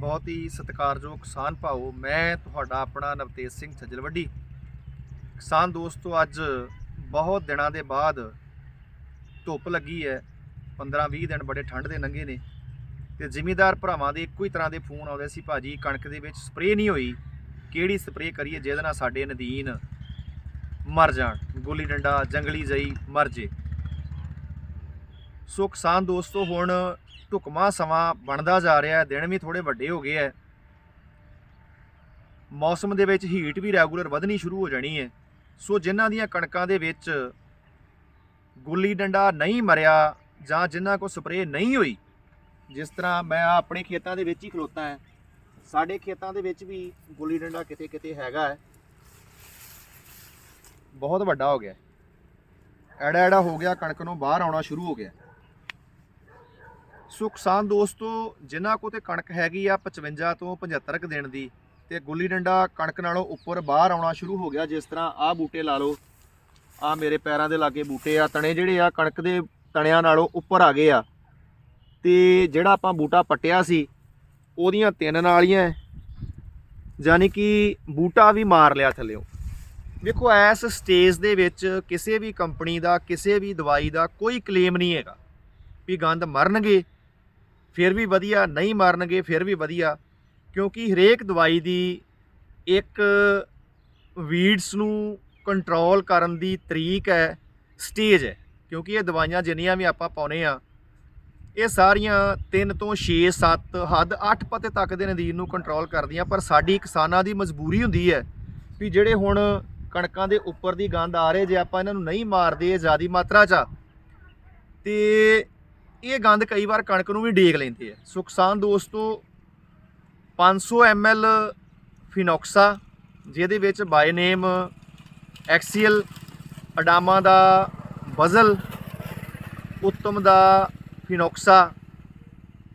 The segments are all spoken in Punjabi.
ਬਹੁਤ ਹੀ ਸਤਿਕਾਰਯੋਗ ਕਿਸਾਨ ਭਾਓ, ਮੈਂ ਤੁਹਾਡਾ ਆਪਣਾ ਨਵਤੇਜ ਸਿੰਘ ਛਜਲਵੱਡੀ। ਕਿਸਾਨ ਦੋਸਤੋ, ਅੱਜ ਬਹੁਤ ਦਿਨਾਂ ਦੇ ਬਾਅਦ ਧੁੱਪ ਲੱਗੀ ਹੈ। 15-20 ਦਿਨ ਬੜੇ ਠੰਡ ਦੇ ਲੰਘੇ ਨੇ। ਤੇ ਜ਼ਿਮੀਦਾਰ ਭਰਾਵਾਂ ਦੇ ਇੱਕੋ ਹੀ ਤਰ੍ਹਾਂ ਦੇ ਫੋਨ ਆਉਂਦੇ ਸੀ, ਭਾਜੀ, ਕਣਕ ਦੇ ਵਿੱਚ ਸਪਰੇਅ ਨਹੀਂ ਹੋਈ। ਕਿਹੜੀ ਸਪਰੇਅ ਕਰੀਏ ਜਿਹਦੇ ਨਾਲ ਸਾਡੇ ਨਦੀਨ ਮਰ ਜਾਣ? ਗੋਲੀ ਡੰਡਾ, ਜੰਗਲੀ ਜਈ ਮਰ ਜੇ। ਸੋ ਕਿਸਾਨ ਦੋਸਤੋ, ਹੁਣ ਢੁਕਮਾ ਸਮਾਂ ਬਣਦਾ ਜਾ ਰਿਹਾ ਹੈ, ਦਿਨ ਵੀ ਥੋੜੇ ਵੱਡੇ ਹੋ ਗਏ ਹੈ। ਮੌਸਮ ਦੇ ਵਿੱਚ ਹੀਟ ਵੀ ਰੈਗੂਲਰ ਵਧਣੀ ਸ਼ੁਰੂ ਹੋ ਜਾਣੀ ਹੈ। ਸੋ ਜਿਨ੍ਹਾਂ ਦੀਆਂ ਕਣਕਾਂ ਦੇ ਵਿੱਚ ਗੁੱਲੀ ਡੰਡਾ ਨਹੀਂ ਮਰਿਆ ਜਾਂ ਜਿਨ੍ਹਾਂ ਕੋ ਸਪਰੇਅ ਨਹੀਂ ਹੋਈ, ਜਿਸ ਤਰ੍ਹਾਂ ਮੈਂ ਆਪਣੇ ਖੇਤਾਂ ਦੇ ਵਿੱਚ ਹੀ ਖਲੋਤਾ ਹਾਂ, ਸਾਡੇ ਖੇਤਾਂ ਦੇ ਵਿੱਚ ਵੀ ਗੁੱਲੀ ਡੰਡਾ ਕਿਤੇ ਕਿਤੇ ਹੈਗਾ ਹੈ। ਬਹੁਤ ਵੱਡਾ ਹੋ ਗਿਆ। ਐੜਾ ਐੜਾ ਹੋ ਗਿਆ, ਕਣਕ ਨੂੰ ਬਾਹਰ ਆਉਣਾ ਸ਼ੁਰੂ ਹੋ ਗਿਆ। ਸੋ ਕਿਸਾਨ ਦੋਸਤੋ, ਜਿਨ੍ਹਾਂ ਕੋ ਤੇ ਕਣਕ ਹੈਗੀ ਆ 55 ਤੋਂ 75 ਕੁ ਦਿਨ ਦੀ, ਤੇ ਗੁੱਲੀ ਡੰਡਾ ਕਣਕ ਨਾਲੋਂ ਉੱਪਰ ਬਾਹਰ ਆਉਣਾ ਸ਼ੁਰੂ ਹੋ ਗਿਆ ਜਿਸ ਤਰ੍ਹਾਂ ਆਹ ਬੂਟੇ ਲਾ ਲਓ। ਆ ਮੇਰੇ ਪੈਰਾਂ ਦੇ ਲਾਗੇ ਬੂਟੇ ਆ, ਤਣੇ ਜਿਹੜੇ ਆ ਕਣਕ ਦੇ ਤਣਿਆਂ ਨਾਲੋਂ ਉੱਪਰ ਆ ਗਏ ਆ। ਤੇ ਜਿਹੜਾ ਆਪਾਂ ਬੂਟਾ ਪੱਟਿਆ ਸੀ, ਉਹਦੀਆਂ ਤਿੰਨ ਨਾਲੀਆਂ ਹੈ। ਯਾਨੀ ਕਿ ਬੂਟਾ ਵੀ ਮਾਰ ਲਿਆ ਥੱਲਿਓਂ। ਵੇਖੋ, ਇਸ ਸਟੇਜ ਦੇ ਵਿੱਚ ਕਿਸੇ ਵੀ ਕੰਪਨੀ ਦਾ, ਕਿਸੇ ਵੀ ਦਵਾਈ ਦਾ ਕੋਈ ਕਲੇਮ ਨਹੀਂ ਹੈਗਾ। ਵੀ ਗੰਦ ਮਰਨਗੇ ਫਿਰ ਵੀ ਵਧੀਆ ਨਹੀਂ ਮਾਰਨਗੇ ਫਿਰ ਵੀ ਵਧੀਆ। ਕਿਉਂਕਿ ਹਰੇਕ ਦਵਾਈ ਦੀ ਇੱਕ ਵੀਡਸ ਨੂੰ ਕੰਟਰੋਲ ਕਰਨ ਦੀ ਤਰੀਕ ਹੈ ਸਟੇਜ ਹੈ। ਕਿਉਂਕਿ ਇਹ ਦਵਾਈਆਂ ਜਿੰਨੀਆਂ ਵੀ ਆਪਾਂ ਪਾਉਨੇ ਆ ਇਹ ਸਾਰੀਆਂ 3 ਤੋਂ 6 7 ਹੱਦ 8 ਪਤੇ ਤੱਕ ਦੇ ਨਦੀਨ ਨੂੰ ਕੰਟਰੋਲ ਕਰਦੀਆਂ ਪਰ ਸਾਡੀ ਕਿਸਾਨਾਂ ਦੀ ਮਜਬੂਰੀ ਹੁੰਦੀ ਹੈ ਵੀ ਜਿਹੜੇ ਹੁਣ ਕਣਕਾਂ ਦੇ ਉੱਪਰ ਦੀ ਗੰਦ ਆ ਰਹੇ ਜੇ ਆਪਾਂ ਇਹਨਾਂ ਨੂੰ ਨਹੀਂ ਮਾਰਦੇ ਜ਼ਿਆਦੀ ਮਾਤਰਾ 'ਚ ਆ, ਤੇ ਇਹ ਗੰਦ ਕਈ ਵਾਰ ਕਣਕ ਨੂੰ ਵੀ ਡੇਗ ਲੈਂਦੇ ਆ। ਸੋ ਕਿਸਾਨ ਦੋਸਤੋ 500 ml ਫਿਨੋਕਸਾ, ਜਿਹਦੇ ਵਿੱਚ ਬਾਈ ਨੇਮ ਐਕਸੀਅਲ ਅਡਾਮਾ ਦਾ ਬਜ਼ਲ, ਉੱਤਮ ਦਾ ਫਿਨੋਕਸਾ,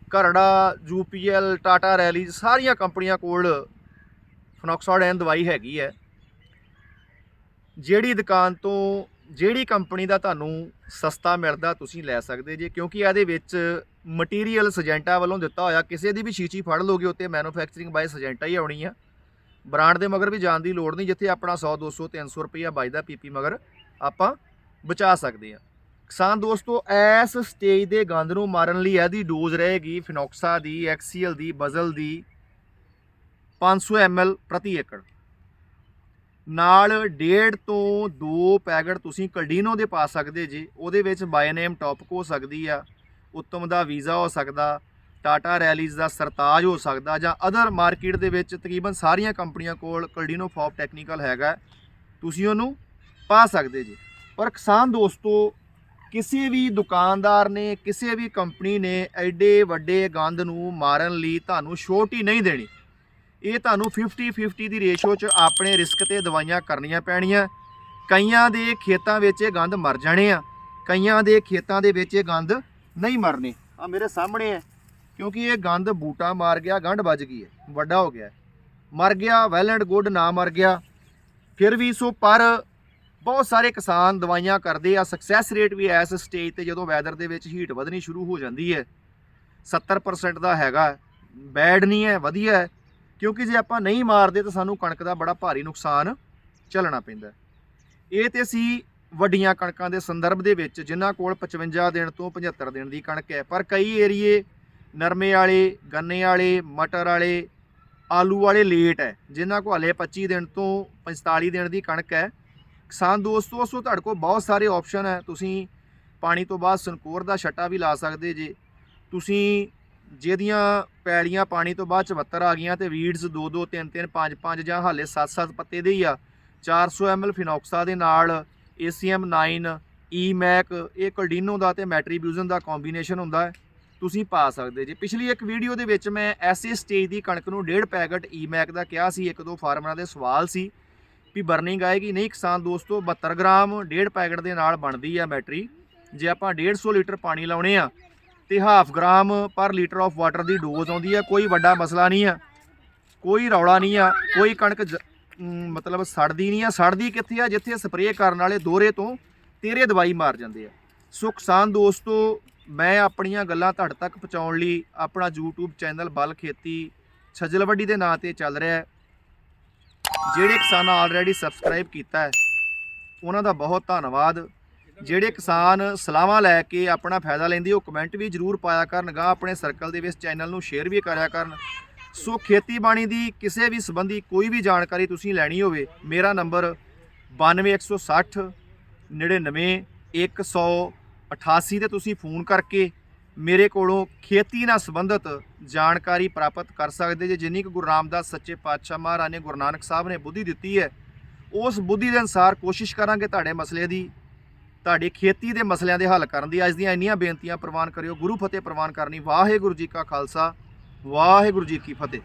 ਘਰੜਾ ਯੂਪੀਐਲ ਟਾਟਾ ਰੈਲੀ, ਸਾਰੀਆਂ ਕੰਪਨੀਆਂ ਕੋਲ ਫਿਨੋਕਸਾਡੈਨ ਦਵਾਈ ਹੈਗੀ ਹੈ। ਜਿਹੜੀ ਦੁਕਾਨ ਤੋਂ ਜਿਹੜੀ ਕੰਪਨੀ ਦਾ ਤੁਹਾਨੂੰ ਸਸਤਾ ਮਿਲਦਾ ਤੁਸੀਂ ਲੈ ਸਕਦੇ ਜੇ, ਕਿਉਂਕਿ ਇਹਦੇ ਵਿੱਚ ਮਟੀਰੀਅਲ ਸਜੈਂਟਾ ਵੱਲੋਂ ਦਿੱਤਾ ਹੋਇਆ, ਕਿਸੇ ਦੀ ਵੀ ਸ਼ੀਸ਼ੀ ਫੜ ਲੋਗੇ ਉੱਤੇ ਮੈਨੂਫੈਕਚਰਿੰਗ ਬਾਈ ਸਜੈਂਟਾ ਹੀ ਆਉਣੀ ਆ। ਬ੍ਰਾਂਡ ਦੇ ਮਗਰ ਵੀ ਜਾਣ ਦੀ ਲੋੜ ਨਹੀਂ, ਜਿੱਥੇ ਆਪਣਾ 100 200 300 ਰੁਪਈਆ ਬਚਦਾ ਪੀਪੀ ਮਗਰ ਆਪਾਂ ਬਚਾ ਸਕਦੇ ਆ। ਕਿਸਾਨ ਦੋਸਤੋ, ਇਸ ਸਟੇਜ ਦੇ ਗੰਦ ਨੂੰ ਮਾਰਨ ਲਈ ਇਹਦੀ ਡੋਜ਼ ਰਹੇਗੀ ਫਿਨੋਕਸਾ ਦੀ ਐਕਸੀਐਲ ਦੀ ਬਜ਼ਲ ਦੀ 500 ml ਪ੍ਰਤੀ ਏਕੜ। ਨਾਲ ਡੇਢ ਤੋਂ 2 ਪੈਕਟ ਤੁਸੀਂ ਕਲਡੀਨੋ ਦੇ ਪਾ ਸਕਦੇ ਜੀ, ਉਹਦੇ ਵਿੱਚ ਬਾਇਨੇਮ ਟੌਪਕ ਹੋ ਸਕਦੀ ਆ, ਉੱਤਮ ਦਾ ਵੀਜ਼ਾ ਹੋ ਸਕਦਾ ਟਾਟਾ ਰੈਲੀਜ਼ ਦਾ ਸਰਤਾਜ ਹੋ ਸਕਦਾ, ਜਾਂ ਅਦਰ ਮਾਰਕੀਟ ਦੇ ਵਿੱਚ ਤਕਰੀਬਨ ਸਾਰੀਆਂ ਕੰਪਨੀਆਂ ਕੋਲ ਕਲਡੀਨੋ ਫੌਪ ਟੈਕਨੀਕਲ ਹੈਗਾ, ਤੁਸੀਂ ਉਹਨੂੰ ਪਾ ਸਕਦੇ ਜੀ। ਪਰ ਕਿਸਾਨ ਦੋਸਤੋ, ਕਿਸੇ ਵੀ ਦੁਕਾਨਦਾਰ ਨੇ, ਕਿਸੇ ਵੀ ਕੰਪਨੀ ਨੇ ਐਡੇ ਵੱਡੇ ਗੰਦ ਨੂੰ ਮਾਰਨ ਲਈ ਤੁਹਾਨੂੰ ਛੋਟ ਹੀ ਨਹੀਂ ਦੇਣੀ। ਇਹ ਤੁਹਾਨੂੰ 50 50 ਦੀ ਰੇਸ਼ੋ 'ਚ ਆਪਣੇ ਰਿਸਕ ਤੇ ਦਵਾਈਆਂ ਕਰਨੀਆਂ ਪੈਣੀਆਂ। ਕਈਆਂ ਦੇ ਖੇਤਾਂ ਵਿੱਚ ਇਹ ਗੰਦ ਮਰ ਜਾਣੇ ਆ। ਕਈਆਂ ਦੇ ਖੇਤਾਂ ਦੇ ਵਿੱਚ ਇਹ ਗੰਦ ਨਹੀਂ ਮਰਨੇ। ਆ ਮੇਰੇ ਸਾਹਮਣੇ ਹੈ, ਕਿਉਂਕਿ ਇਹ ਗੰਦ ਬੂਟਾ ਮਾਰ ਗਿਆ, ਗੰਢ ਵੱਜ ਗਈ ਹੈ, ਵੱਡਾ ਹੋ ਗਿਆ। ਮਰ ਗਿਆ ਵੈਲ ਐਂਡ ਗੁੱਡ ਨਾ ਮਰ ਗਿਆ। ਫਿਰ ਵੀ ਸੋ ਪਰ ਬਹੁਤ ਸਾਰੇ ਕਿਸਾਨ ਦਵਾਈਆਂ ਕਰਦੇ ਆ। ਸਕਸੈਸ ਰੇਟ ਵੀ ਐਸ ਸਟੇਜ ਤੇ ਜਦੋਂ ਵੈਦਰ ਦੇ ਵਿੱਚ ਹੀਟ ਵਧਣੀ ਸ਼ੁਰੂ ਹੋ ਜਾਂਦੀ ਹੈ। 70% ਦਾ ਹੈਗਾ। ਬੈਡ ਨਹੀਂ ਹੈ, ਵਧੀਆ ਹੈ। ਕਿਉਂਕਿ ਜੇ ਆਪਾਂ ਨਹੀਂ ਮਾਰਦੇ ਤਾਂ ਸਾਨੂੰ ਕਣਕ ਦਾ ਬੜਾ ਭਾਰੀ ਨੁਕਸਾਨ ਝੱਲਣਾ ਪੈਂਦਾ ਇਹ ਤੇ ਸੀ ਵੱਡੀਆਂ ਕਣਕਾਂ ਦੇ ਸੰਦਰਭ ਦੇ ਵਿੱਚ ਜਿਨ੍ਹਾਂ ਕੋਲ 55 ਦਿਨ ਤੋਂ 75 ਦਿਨ ਦੀ ਕਣਕ ਹੈ, ਪਰ ਕਈ ਏਰੀਏ ਨਰਮੇ ਵਾਲੇ, ਗੰਨੇ ਵਾਲੇ, ਮਟਰ ਵਾਲੇ, ਆਲੂ ਵਾਲੇ ਲੇਟ ਹੈ, ਜਿਨ੍ਹਾਂ ਕੋਲ ਹਲੇ 25 ਦਿਨ ਤੋਂ 45 ਦਿਨ ਦੀ ਕਣਕ ਹੈ। ਕਿਸਾਨ ਦੋਸਤੋ, ਉਸੋ ਤੁਹਾਡੇ ਕੋਲ ਬਹੁਤ ਸਾਰੇ ਆਪਸ਼ਨ ਹੈ। ਤੁਸੀਂ ਪਾਣੀ ਤੋਂ ਬਾਅਦ ਸੰਕੋਰ ਦਾ ਛੱਟਾ ਵੀ ਲਾ ਸਕਦੇ ਜੇ। ਤੁਸੀਂ ਜਿਹਦੀਆਂ ਪੈਲੀਆਂ ਪਾਣੀ ਤੋਂ ਬਾਅਦ 74 ਆ ਗਈਆਂ ਤੇ ਵੀਡਸ 2 2 3 3 5 5 ਜਾਂ ਹਾਲੇ 7 7 ਪੱਤੇ ਦੇ ਹੀ ਆ। 400 ml ਫਿਨੋਕਸਾ ਦੇ ਨਾਲ ACM 9 EMAC ਇਹ ਕੋਲਡੀਨੋ ਦਾ ਤੇ ਮੈਟਰੀਬਿਊਜ਼ਨ ਦਾ ਕੰਬੀਨੇਸ਼ਨ ਹੁੰਦਾ ਹੈ। ਤੁਸੀਂ ਪਾ ਸਕਦੇ ਜੀ। ਪਿਛਲੀ ਇੱਕ ਵੀਡੀਓ ਦੇ ਵਿੱਚ ਮੈਂ ਐਸੇ ਸਟੇਜ ਦੀ ਕਣਕ ਨੂੰ ਡੇਢ ਪੈਕਟ EMAC ਦਾ ਕਿਹਾ ਸੀ, ਇੱਕ ਦੋ ਫਾਰਮਰਾਂ ਦੇ ਸਵਾਲ ਸੀ ਵੀ ਬਰਨਿੰਗ ਆਏਗੀ। ਨਹੀਂ ਕਿਸਾਨ ਦੋਸਤੋ 72 ਗ੍ਰਾਮ ਡੇਢ ਪੈਕਟ ਦੇ ਨਾਲ ਬਣਦੀ ਆ ਬੈਟਰੀ ਜੇ ਆਪਾਂ 150 ਲੀਟਰ ਪਾਣੀ ਲਾਉਣੇ ਆ ਤੇ half gram per litre of water the dose ਆਉਂਦੀ ਹੈ ਕੋਈ ਵੱਡਾ ਮਸਲਾ ਨਹੀਂ ਆ, ਕੋਈ ਰੌਲਾ ਨਹੀਂ ਆ, ਕੋਈ ਕਣਕ ਜ- ਮਤਲਬ ਸੜਦੀ ਨਹੀਂ ਆ, ਸੜਦੀ ਕਿੱਥੇ ਆ, ਜਿੱਥੇ ਸਪਰੇਅ ਕਰਨ ਵਾਲੇ ਦੋਰੇ ਤੋਂ ਤੇਰੇ ਦਵਾਈ ਮਾਰ ਜਾਂਦੇ ਆ। ਸੋ ਕਿਸਾਨ ਦੋਸਤੋ, ਮੈਂ ਆਪਣੀਆਂ ਗੱਲਾਂ ਤੁਹਾਡੇ ਤੱਕ ਪਹੁੰਚਾਉਣ ਲਈ ਆਪਣਾ YouTube ਚੈਨਲ ਬਲ ਖੇਤੀ ਛਜਲਵੱਡੀ ਦੇ ਨਾਂ ਤੇ ਚੱਲ ਰਿਹਾ ਹੈ। ਜਿਹੜੇ ਕਿਸਾਨਾਂ ਆਲਰੇਡੀ ਸਬਸਕ੍ਰਾਈਬ ਕੀਤਾ ਹੈ, ਉਹਨਾਂ ਦਾ ਬਹੁਤ ਧੰਨਵਾਦ। ਜਿਹੜੇ ਕਿਸਾਨ ਸਲਾਹਾਂ ਲੈ ਕੇ ਆਪਣਾ ਫਾਇਦਾ ਲੈਂਦੇ, ਉਹ ਕਮੈਂਟ ਵੀ ਜਰੂਰ ਪਾਇਆ ਕਰਨ ਗਾ ਆਪਣੇ ਸਰਕਲ ਦੇ ਵਿੱਚ ਚੈਨਲ ਨੂੰ ਸ਼ੇਅਰ ਵੀ ਕਰਿਆ ਕਰਨ। ਸੋ ਖੇਤੀਬਾੜੀ ਦੀ ਕਿਸੇ ਵੀ ਸੰਬੰਧੀ ਕੋਈ ਵੀ ਜਾਣਕਾਰੀ ਤੁਸੀਂ ਲੈਣੀ ਹੋਵੇ, ਮੇਰਾ ਨੰਬਰ 92160 99 188 ਤੇ ਤੁਸੀਂ ਫੋਨ ਕਰਕੇ ਮੇਰੇ ਕੋਲੋਂ ਖੇਤੀ ਨਾਲ ਸੰਬੰਧਿਤ ਜਾਣਕਾਰੀ ਪ੍ਰਾਪਤ ਕਰ ਸਕਦੇ ਜੇ, ਜਿੰਨੀ ਕੁ ਗੁਰੂ ਰਾਮਦਾਸ ਸੱਚੇ ਪਾਤਸ਼ਾਹ ਮਹਾਰਾਜ ਨੇ ਗੁਰੂ ਨਾਨਕ ਸਾਹਿਬ ਨੇ ਬੁੱਧੀ ਦਿੱਤੀ ਹੈ, ਉਸ ਬੁੱਧੀ ਦੇ ਅਨਸਾਰ ਕੋਸ਼ਿਸ਼ ਕਰਾਂਗੇ ਤੁਹਾਡੇ ਮਸਲੇ ਦੀ। ਤੁਹਾਡੀ ਖੇਤੀ ਦੇ ਮਸਲਿਆਂ ਦੇ ਹੱਲ ਕਰਨ ਦੀ ਅੱਜ ਦੀਆਂ ਇੰਨੀਆਂ ਬੇਨਤੀਆਂ ਪ੍ਰਵਾਨ ਕਰਿਓ। ਗੁਰੂ ਫਤਿਹ ਪ੍ਰਵਾਨ ਕਰਨੀ। ਵਾਹਿਗੁਰੂ ਜੀ ਕਾ ਖਾਲਸਾ। ਵਾਹਿਗੁਰੂ ਜੀ ਕੀ ਫਤਿਹ।